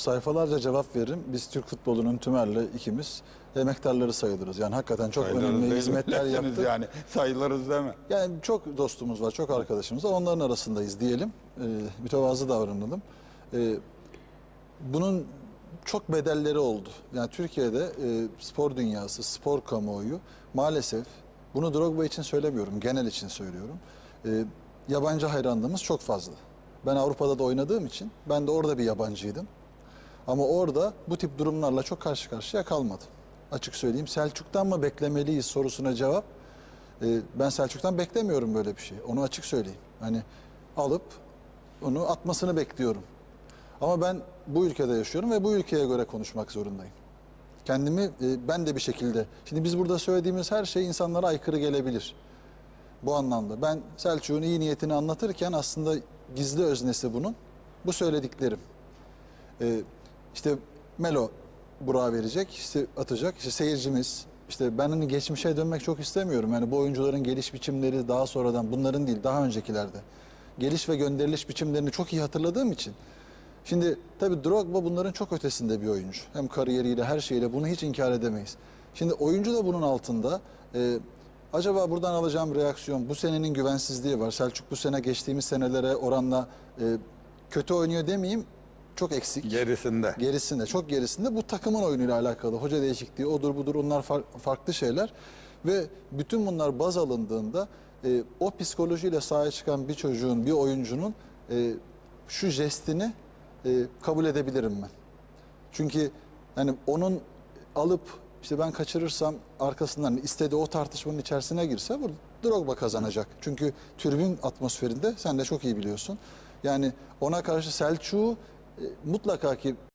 sayfalarca cevap veririm. Biz Türk futbolunun tümerle ikimiz emektarları sayılırız. Yani hakikaten çok Sayılırız önemli hizmetler yaptık. Yani sayılırız deme. Yani çok dostumuz var, çok arkadaşımız var. Onların arasındayız diyelim. E, mütevazı davranalım. E, bunun çok bedelleri oldu. Yani Türkiye'de e, spor dünyası, spor kamuoyu maalesef bunu Drogba için söylemiyorum, genel için söylüyorum. E, yabancı hayranlığımız çok fazla. Ben Avrupa'da da oynadığım için ben de orada bir yabancıydım. Ama orada bu tip durumlarla çok karşı karşıya kalmadım. Açık söyleyeyim Selçuk'tan mı beklemeliyiz sorusuna cevap e, ben Selçuk'tan beklemiyorum böyle bir şey. Onu açık söyleyeyim. Hani alıp onu atmasını bekliyorum. Ama ben bu ülkede yaşıyorum ve bu ülkeye göre konuşmak zorundayım. Kendimi e, ben de bir şekilde. Şimdi biz burada söylediğimiz her şey insanlara aykırı gelebilir. Bu anlamda. Ben Selçuk'un iyi niyetini anlatırken aslında gizli öznesi bunun. Bu söylediklerim. Ee, işte Melo Burak'a verecek, işte atacak. İşte seyircimiz, işte ben hani geçmişe dönmek çok istemiyorum. Yani bu oyuncuların geliş biçimleri daha sonradan bunların değil, daha öncekilerde. Geliş ve gönderiliş biçimlerini çok iyi hatırladığım için. Şimdi tabii Drogba bunların çok ötesinde bir oyuncu. Hem kariyeriyle her şeyle bunu hiç inkar edemeyiz. Şimdi oyuncu da bunun altında. Ee, acaba buradan alacağım reaksiyon bu senenin güvensizliği var. Selçuk bu sene geçtiğimiz senelere oranla e, kötü oynuyor demeyeyim. Çok eksik. Gerisinde. Gerisinde, çok gerisinde. Bu takımın oyunuyla alakalı. Hoca değişikliği, odur budur onlar far- farklı şeyler. Ve bütün bunlar baz alındığında e, o psikolojiyle sahaya çıkan bir çocuğun, bir oyuncunun e, şu jestini e, kabul edebilirim ben. Çünkü hani onun alıp işte ben kaçırırsam arkasından istediği o tartışmanın içerisine girse bu Drogba kazanacak. Çünkü tribün atmosferinde sen de çok iyi biliyorsun. Yani ona karşı Selçuk'u mutlaka ki